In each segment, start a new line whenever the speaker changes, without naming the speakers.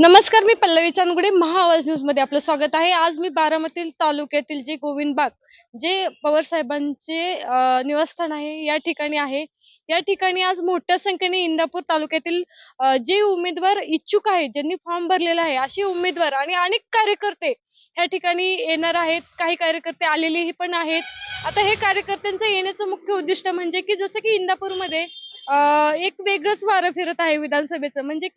नमस्कार मी पल्लवी चांदगुडे महाआवाज न्यूजमध्ये आपलं स्वागत आहे. आज मी बारामती तालुक्यातील जे गोविंदबाग जे पवार साहेबांचे निवासस्थान आहे या ठिकाणी आहे. या ठिकाणी आज मोठ्या संख्येने इंदापूर तालुक्यातील जे उमेदवार इच्छुक आहेत ज्यांनी फॉर्म भरलेला आहे असे उमेदवार आणि अनेक कार्यकर्ते या ठिकाणी येणार आहेत. काही कार्यकर्ते आलेलेही पण आहेत. आता हे कार्यकर्त्यांचं येण्याचं मुख्य उद्दिष्ट म्हणजे की जसं की इंदापूरमध्ये एक वेगळंच वारं फिरत आहे विधानसभेचं. म्हणजे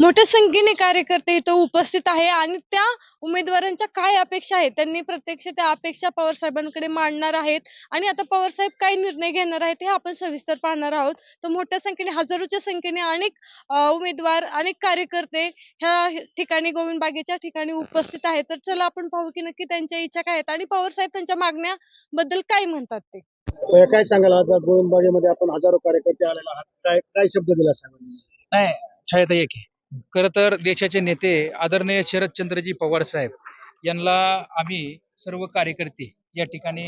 मोठ्या संख्येने कार्यकर्ते इथं उपस्थित आहे आणि त्या उमेदवारांच्या काय अपेक्षा आहेत? त्यांनी प्रत्यक्ष त्या अपेक्षा पवार साहेबांकडे मांडणार आहेत. आणि आता पवार साहेब काय निर्णय घेणार आहेत हे आपण सविस्तर पाहणार आहोत. तर मोठ्या संख्येने हजारोच्या संख्येने अनेक उमेदवार अनेक कार्यकर्ते ह्या ठिकाणी गोविंद बागेच्या ठिकाणी उपस्थित आहेत. तर चला आपण पाहू की नक्की त्यांच्या इच्छा काय आहेत आणि पवार साहेब त्यांच्या मागण्याबद्दल काय म्हणतात ते?
काय सांगाल? आज गोविंदबागेमध्ये आपण हजारो कार्यकर्ते आलेले आहात. काय काय शब्द दिला साहेबांनी
नाही छायाता एक खर तर देशाचे नेते आदरणीय शरदचंद्रजी पवार साहेब यांना आम्ही सर्व कार्यकर्ते या ठिकाणी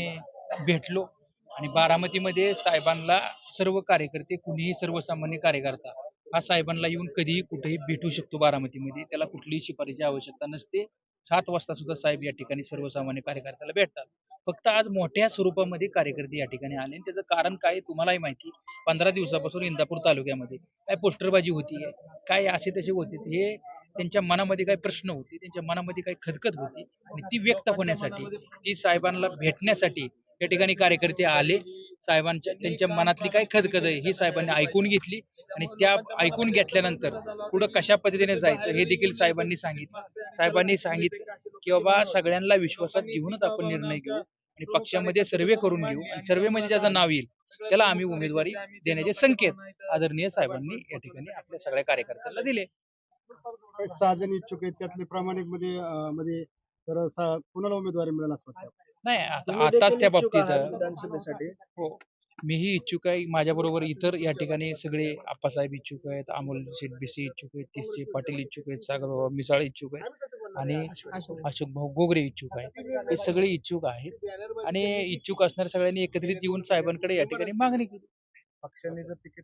भेटलो आणि बारामतीमध्ये साहेबांना सर्व कार्यकर्ते कुणीही सर्वसामान्य कार्यकर्ता हा साहेबांना येऊन कधीही कुठेही भेटू शकतो बारामतीमध्ये. त्याला कुठलीही शिफारीची आवश्यकता नसते. सात वाजता सुद्धा साहेब या ठिकाणी सर्वसामान्य कार्यकर्त्याला भेटतात. फक्त आज मोठ्या स्वरूपामध्ये कार्यकर्ते या ठिकाणी आले. आणि त्याचं कारण काय तुम्हालाही माहिती. पंधरा दिवसापासून इंदापूर तालुक्यामध्ये काय पोस्टरबाजी होती काय असे तसे होते हे त्यांच्या मनामध्ये काही प्रश्न होते त्यांच्या मनामध्ये काही खदखद होती आणि ती व्यक्त होण्यासाठी ती साहेबांना भेटण्यासाठी या ठिकाणी कार्यकर्ते आले. साहेबांच्या त्यांच्या मनातली काय खदखद आहे ही साहेबांनी ऐकून घेतली आणि त्या ऐकून घेतल्यानंतर पुढं कशा पद्धतीने जायचं हे देखील साहेबांनी सांगितलं. साहेबांनी सांगितलं की बाबा सगळ्यांना विश्वासात घेऊनच आपण निर्णय घेऊ. आणि पक्षामध्ये सर्वे करून घेऊ आणि सर्वे मध्ये ज्याचं नाव येईल त्याला आम्ही उमेदवारी देण्याचे संकेत आदरणीय साहेबांनी या ठिकाणी आपल्या सगळ्या कार्यकर्त्यांना दिले.
काही सहा जण इच्छुक आहेत त्यातले प्रामाणिकमध्ये मध्ये तर कुणाला उमेदवारी मिळेल असं वाटतं?
नाही आता आताच त्या बाबतीत
विधानसभेसाठी?
हो मीही इच्छुक आहे माझ्याबरोबर इतर या ठिकाणी सगळे आप्पासाहेब इच्छुक आहेत अमोल शेठ बिसी इच्छुक आहेत तिसचे पाटील इच्छुक आहेत सागर मिसाळ इच्छुक आहेत. आणि अशोक भाऊ गोगरे इच्छुक आहेत हे सगळे इच्छुक आहेत. आणि इच्छुक असणाऱ्या सगळ्यांनी एकत्रित येऊन साहेबांकडे या ठिकाणी मागणी केली.
पक्षाने जर तिकीट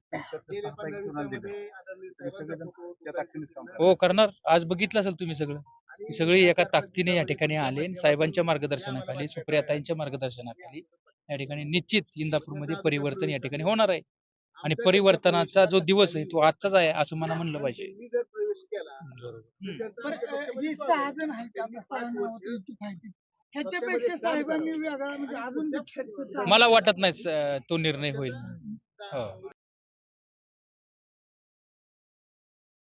हो करणार. आज बघितलं असेल तुम्ही सगळं. सगळी एका ताकदीने या ठिकाणी आले आणि साहेबांच्या मार्गदर्शनाखाली सुप्रियाताईंच्या मार्गदर्शनाखाली या ठिकाणी निश्चित इंदापूरमध्ये परिवर्तन या ठिकाणी होणार आहे. आणि परिवर्तनाचा जो दिवस आहे तो आजचाच आहे असं मला म्हणलं पाहिजे.
ही सहा जण आहेत आहेत. ह्याच्यापेक्षा साहेबांनी वेगळा म्हणजे अजून
मला वाटत नाही तो निर्णय होईल. हो.